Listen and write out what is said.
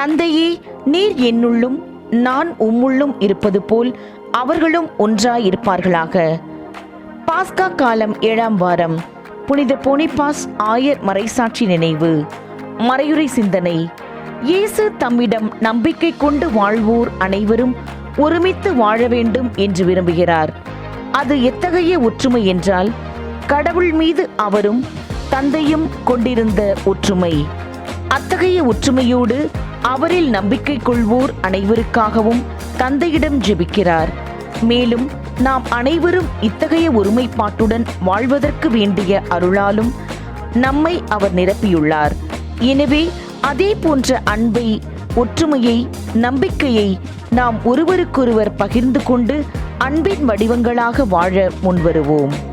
தந்தையே நீர் என்னுள்ளும் நான் உம்முள்ளும் இருப்பது போல் அவர்களும் ஒன்றாயிருப்பார்களாக. பாஸ்கா காலம் ஏழாம் வாரம். புனித போனிபாஸ் ஆயர் மறைசாட்சி நினைவு. மறையுறை சிந்தனை. இயேசு தம்மிடம் நம்பிக்கை கொண்டு வாழ்வோர் அனைவரும் ஒருமித்து வாழ வேண்டும் என்று விரும்புகிறார். அது எத்தகைய ஒற்றுமை என்றால் கடவுள் மீது அவரும் தந்தையும் கொண்டிருந்த ஒற்றுமை. அத்தகைய ஒற்றுமையோடு அவரில் நம்பிக்கை கொள்வோர் அனைவருக்காகவும் தந்தையிடம் ஜெபிக்கிறார். மேலும் நாம் அனைவரும் இத்தகைய ஒருமைப்பாட்டுடன் வாழ்வதற்கு வேண்டிய அருளாலும் நம்மை அவர் நிரப்பியுள்ளார். எனவே அதே போன்ற அன்பை ஒற்றுமையை நம்பிக்கையை நாம் ஒருவருக்கொருவர் பகிர்ந்து கொண்டு அன்பின் வடிவங்களாக வாழ முன்வருவோம்.